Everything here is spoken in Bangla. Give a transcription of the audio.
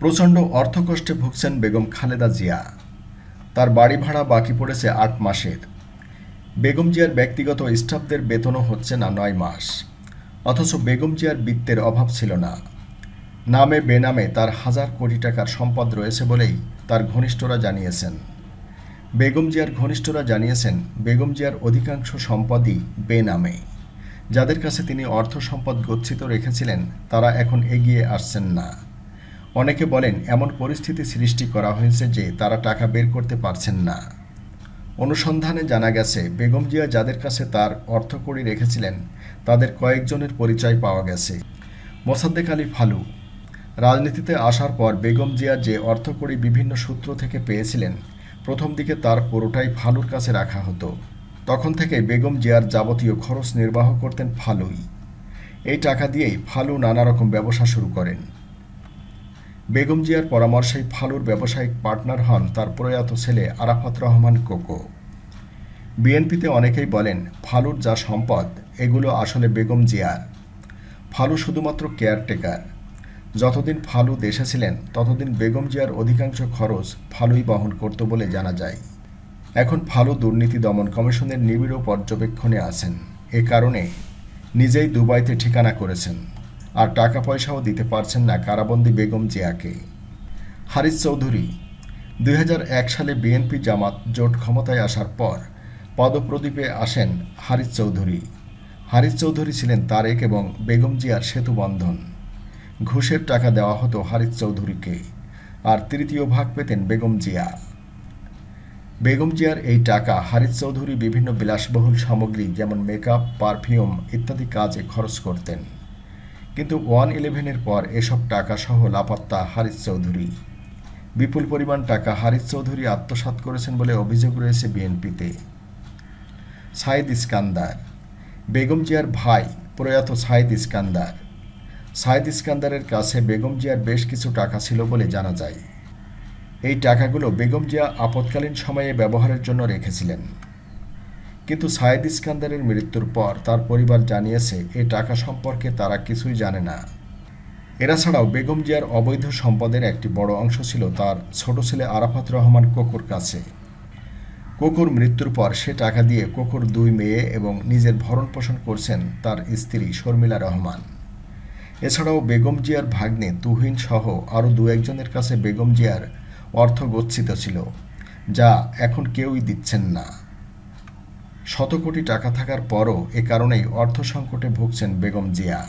প্রচণ্ড অর্থকষ্টে ভুগছেন বেগম খালেদা জিয়া। তার বাড়ি ভাড়া বাকি পড়েছে আট মাসের। বেগম জিয়ার ব্যক্তিগত স্টাফদের বেতনও হচ্ছে না নয় মাস। অথচ বেগম জিয়ার বৃত্তের অভাব ছিল না। নামে বেনামে তার হাজার কোটি টাকার সম্পদ রয়েছে বলেই তার ঘনিষ্ঠরা জানিয়েছেন। বেগম জিয়ার ঘনিষ্ঠরা জানিয়েছেন, বেগম জিয়ার অধিকাংশ সম্পদই বেনামে। যাদের কাছে তিনি অর্থ সম্পদ গচ্ছিত রেখেছিলেন, তারা এখন এগিয়ে আসছেন না। অনেকে বলেন, এমন পরিস্থিতি সৃষ্টি করা হয়েছে যে তারা টাকা বের করতে পারছেন না। অনুসন্ধানে জানা গেছে, বেগম জিয়া যাদের কাছে তার অর্থ অর্থকড়ি রেখেছিলেন, তাদের কয়েকজনের পরিচয় পাওয়া গেছে। মোসাদ্দেক আলী ফালু। রাজনীতিতে আসার পর বেগম জিয়া যে অর্থ অর্থকড়ি বিভিন্ন সূত্র থেকে পেয়েছিলেন, প্রথম দিকে তার পুরোটাই ফালুর কাছে রাখা হতো। তখন থেকে বেগম জিয়ার যাবতীয় খরচ নির্বাহ করতেন ফালুই। এই টাকা দিয়েই ফালু নানা রকম ব্যবসা শুরু করেন। বেগম জিয়ার পরামর্শেই ফালুর ব্যবসায়িক পার্টনার হন তার প্রয়াত ছেলে আরাফাত রহমান কোকো। বিএনপিতে অনেকেই বলেন, ফালুর যা সম্পদ, এগুলো আসলে বেগম জিয়ার। ফালু শুধুমাত্র কেয়ারটেকার। যতদিন ফালু দেশে ছিলেন, ততদিন বেগম জিয়ার অধিকাংশ খরচ ফালুই বহন করত বলে জানা যায়। এখন ফালু দুর্নীতি দমন কমিশনের নিবিড় পর্যবেক্ষণে আছেন। এ কারণে নিজেই দুবাইতে ঠিকানা করেছেন। আর টাকা পয়সাও দিতে পারছেন না কারাবন্দি বেগম জিয়াকে। হারিস চৌধুরী, দুই হাজার এক সালে বিএনপি জামাত জোট ক্ষমতায় আসার পর পদপ্রদীপে আসেন হারিস চৌধুরী। হারিস চৌধুরী ছিলেন তারেক এবং বেগম জিয়ার সেতু বন্ধন। ঘুষের টাকা দেওয়া হতো হারিস চৌধুরীকে, আর তৃতীয় ভাগ পেতেন বেগম জিয়া। বেগম জিয়ার এই টাকা হারিস চৌধুরী বিভিন্ন বিলাসবহুল সামগ্রী যেমন মেকআপ, পারফিউম ইত্যাদি কাজে খরচ করতেন। কিন্তু ওয়ান ইলেভেনের পর এসব টাকা সহ লাপাত্তা হারিস চৌধুরী। বিপুল পরিমাণ টাকা হারিস চৌধুরী আত্মসাৎ করেছেন বলে অভিযোগ রয়েছে বিএনপিতে। সাইদ ইস্কান্দার, বেগম জিয়ার ভাই প্রয়াত সাইদ ইস্কান্দার। সাইদ ইস্কান্দারের কাছে বেগম জিয়ার বেশ কিছু টাকা ছিল বলে জানা যায়। এই টাকাগুলো বেগম জিয়া আপৎকালীন সময়ে ব্যবহারের জন্য রেখেছিলেন। কিন্তু সায়েদ ইস্কান্দারের মৃত্যুর পর তার পরিবার জানিয়েছে, এ টাকা সম্পর্কে তারা কিছুই জানে না। এরা ছাড়াও বেগম জিয়ার অবৈধ সম্পদের একটি বড় অংশ ছিল তার ছোট ছেলে আরাফাত রহমান কোকুর কাছে। কোকুর মৃত্যুর পর সে টাকা দিয়ে কোকুর দুই মেয়ে এবং নিজের ভরণ পোষণ করছেন তার স্ত্রী শর্মিলা রহমান। এছাড়াও বেগম জিয়ার ভাগ্নে তুহিন সহ আরও দু একজনের কাছে বেগম জিয়ার অর্থ গচ্ছিত ছিল, যা এখন কেউই দিচ্ছেন না। শত কোটি টাকা থাকার পরও এ কারণেই অর্থ সংকটে ভুগছেন বেগম জিয়া।